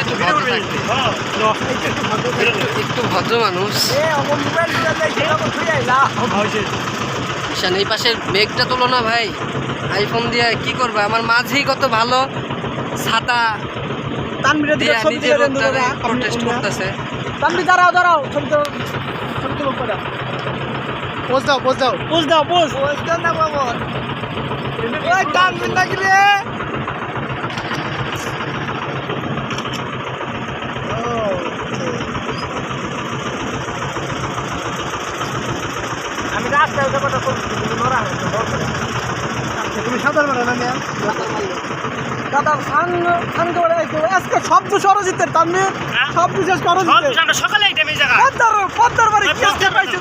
একটু ভদ্র থাকতে একটু- একটু ভদ্র মানুষ নিশান এই পাশের মেঘটা তোলো না ভাই। আইফোন দিয়ে কি করবে? আমার মাঝেই কত ভালো। ছাতা দিয়ে নিজের প্রোটেস্ট করতেছে। তানবি দাঁড়াও দাঁড়াও পোজ দাও পোজ দাও। পোজ দাও পোজ পোজ দাও না বাবা। ওই তানবি নাকি রে? আমি রাস্তায় উঠে কথা তুমি সাঁতার মারো না মিয়া? দাদা সান সান করে আজকে সব তো সরজিতের তানবি সব বিশেষ সরজিতের সকালে একটা মেয়ে জায়গা। পদ্মার পদ্মার বাড়ি কেসটা পাইছে